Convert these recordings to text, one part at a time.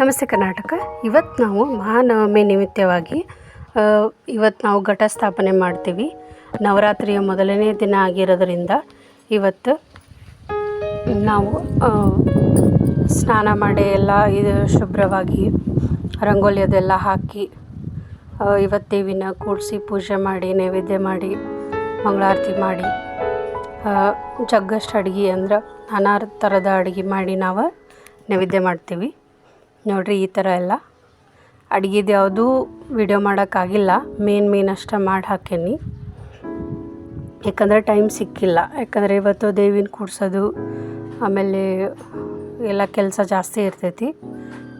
ನಮಸ್ತೆ ಕರ್ನಾಟಕ. ಇವತ್ತು ನಾವು ಮಹಾನವಮಿ ನಿಮಿತ್ತವಾಗಿ ಇವತ್ತು ನಾವು ಘಟ ಸ್ಥಾಪನೆ ಮಾಡ್ತೀವಿ. ನವರಾತ್ರಿಯ ಮೊದಲನೇ ದಿನ ಆಗಿರೋದ್ರಿಂದ ಇವತ್ತು ನಾವು ಸ್ನಾನ ಮಾಡಿ ಎಲ್ಲ ಇದು ಶುಭ್ರವಾಗಿ ರಂಗೋಲಿ ಅದೆಲ್ಲ ಹಾಕಿ ಇವತ್ತು ದೇವಿನ ಕೂಡಿಸಿ ಪೂಜೆ ಮಾಡಿ, ನೈವೇದ್ಯ ಮಾಡಿ, ಮಂಗಳಾರತಿ ಮಾಡಿ ಜಗ್ಗಷ್ಟು ಅಡುಗೆ ಅಂದ್ರೆ ನಾನಾ ಥರದ ಅಡುಗೆ ಮಾಡಿ ನಾವು ನೈವೇದ್ಯ ಮಾಡ್ತೀವಿ. ನೋಡಿರಿ ಈ ಥರ ಎಲ್ಲ. ಅಡುಗೆದು ಯಾವುದೂ ವಿಡಿಯೋ ಮಾಡೋಕ್ಕಾಗಿಲ್ಲ. ಮೇನ್ ಮೇನ್ ಅಷ್ಟೇ ಮಾಡಿ ಹಾಕೇನಿ. ಯಾಕಂದರೆ ಟೈಮ್ ಸಿಕ್ಕಿಲ್ಲ. ಯಾಕಂದರೆ ಇವತ್ತು ದೇವಿನ ಕೂಡ್ಸೋದು, ಆಮೇಲೆ ಎಲ್ಲ ಕೆಲಸ ಜಾಸ್ತಿ ಇರ್ತೈತಿ.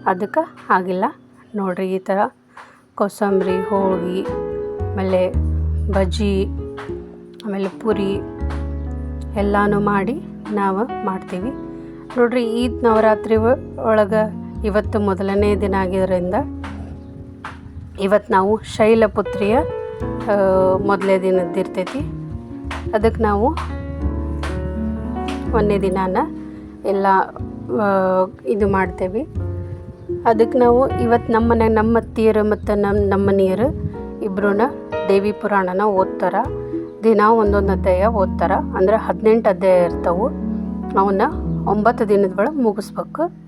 ಅದಕ್ಕೆ ಆಗಿಲ್ಲ. ನೋಡಿರಿ ಈ ಥರ. ಕೋಸಂಬರಿ, ಹೋಳ್ಗೆ, ಆಮೇಲೆ ಬಜ್ಜಿ, ಆಮೇಲೆ ಪೂರಿ ಎಲ್ಲನೂ ಮಾಡಿ ನಾವು ಮಾಡ್ತೀವಿ. ನೋಡ್ರಿ ಈ ನವರಾತ್ರಿ ಒಳಗೆ ಇವತ್ತು ಮೊದಲನೇ ದಿನ ಆಗಿದ್ದರಿಂದ ಇವತ್ತು ನಾವು ಶೈಲಪುತ್ರಿಯ ಮೊದಲೇ ದಿನದ್ದು ಇರ್ತೈತಿ. ಅದಕ್ಕೆ ನಾವು ಒಂದನೇ ದಿನಾನ ಎಲ್ಲ ಇದು ಮಾಡ್ತೇವೆ. ಅದಕ್ಕೆ ನಾವು ಇವತ್ತು ನಮ್ಮ ಮನೆ, ನಮ್ಮ ಅತ್ತಿಯರು ಮತ್ತು ನಮ್ಮ ನಮ್ಮ ಇಬ್ಬರೂನ ಇಬ್ಬರೂ ದೇವಿ ಪುರಾಣನ ಓದ್ತಾರೆ. ದಿನ ಒಂದೊಂದು ಅಧ್ಯಾಯ ಓದ್ತಾರೆ. ಅಂದ್ರೆ ಹದಿನೆಂಟು ಅಧ್ಯಾಯ ಇರ್ತವೆ. ಅವನ್ನ ಒಂಬತ್ತು ದಿನದ ಒಳಗೆ ಮುಗಿಸ್ಬೇಕು.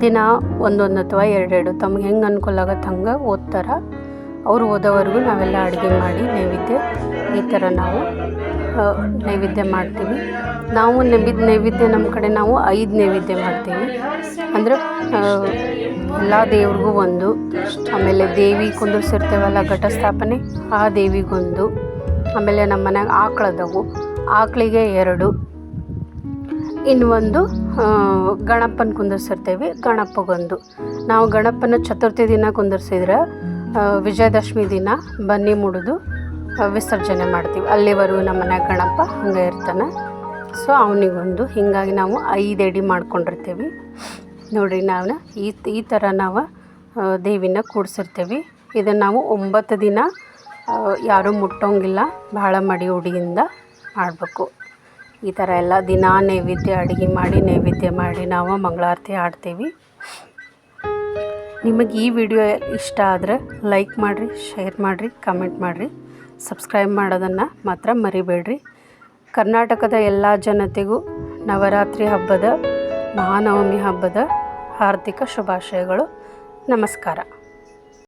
ದಿನ ಒಂದೊಂದು ಅಥವಾ ಎರಡೆರಡು, ತಮ್ಗೆ ಹೆಂಗೆ ಅನುಕೂಲ ಆಗತ್ತೆ ಹಂಗೆ ಓದ್ತಾರೆ. ಅವರು ಓದೋವರೆಗೂ ನಾವೆಲ್ಲ ಅಡುಗೆ ಮಾಡಿ ನೈವೇದ್ಯ, ಈ ಥರ ನಾವು ನೈವೇದ್ಯ ಮಾಡ್ತೀವಿ. ನಾವು ನೈವೇದ್ಯ ನೈವೇದ್ಯ ನಮ್ಮ ಕಡೆ ನಾವು ಐದು ನೈವೇದ್ಯ ಮಾಡ್ತೀವಿ. ಅಂದ್ರೆ ಎಲ್ಲ ದೇವ್ರಿಗೂ ಒಂದು. ಆಮೇಲೆ ದೇವಿ ಕುಂದಿರ್ಸಿರ್ತೇವಲ್ಲ ಘಟಸ್ಥಾಪನೆ, ಆ ದೇವಿಗೊಂದು. ಆಮೇಲೆ ನಮ್ಮ ಮನೆಯಾಗ ಆಕಳದವು. ಆಕಳಿಗೆ ಎರಡು. ಇನ್ನು ಒಂದು ಗಣಪನ ಕುಂದರ್ಸಿರ್ತೇವೆ, ಗಣಪಗೊಂದು. ನಾವು ಗಣಪನ ಚತುರ್ಥಿ ದಿನ ಕುಂದರ್ಸಿದ್ರೆ ವಿಜಯದಶಮಿ ದಿನ ಬನ್ನಿ ಮುಡಿದು ವಿಸರ್ಜನೆ ಮಾಡ್ತೀವಿ. ಅಲ್ಲಿವರೆಗೂ ನಮ್ಮ ಮನ್ಯಾಗ ಗಣಪ ಹಂಗೆ ಇರ್ತಾನೆ. ಸೊ ಅವನಿಗೊಂದು. ಹೀಗಾಗಿ ನಾವು ಐದು ಎಡಿ ಮಾಡ್ಕೊಂಡಿರ್ತೀವಿ. ನೋಡಿರಿ ನಾವು ಈ ಈ ಥರ ನಾವು ದೇವಿನ ಕೂಡಿಸಿರ್ತೀವಿ. ಇದನ್ನು ನಾವು ಒಂಬತ್ತು ದಿನ ಯಾರೂ ಮುಟ್ಟೋಂಗಿಲ್ಲ. ಭಾಳ ಮಡಿ ಉಡಿಯಿಂದ ಮಾಡಬೇಕು. ಈ ಥರ ಎಲ್ಲ ದಿನ ನೈವೇದ್ಯ ಅಡುಗೆ ಮಾಡಿ, ನೈವೇದ್ಯ ಮಾಡಿ ನಾವು ಮಂಗಳಾರತಿ ಆಡ್ತೀವಿ ನಿಮಗೆ ಈ ವಿಡಿಯೋ ಇಷ್ಟ ಆದರೆ ಲೈಕ್ ಮಾಡಿರಿ, ಶೇರ್ ಮಾಡಿರಿ, ಕಮೆಂಟ್ ಮಾಡಿರಿ. ಸಬ್ಸ್ಕ್ರೈಬ್ ಮಾಡೋದನ್ನು ಮಾತ್ರ ಮರಿಬೇಡ್ರಿ. ಕರ್ನಾಟಕದ ಎಲ್ಲ ಜನತೆಗೂ ನವರಾತ್ರಿ ಹಬ್ಬದ ಮಹಾನವಮಿ ಹಬ್ಬದ ಹಾರ್ದಿಕ ಶುಭಾಶಯಗಳು. ನಮಸ್ಕಾರ.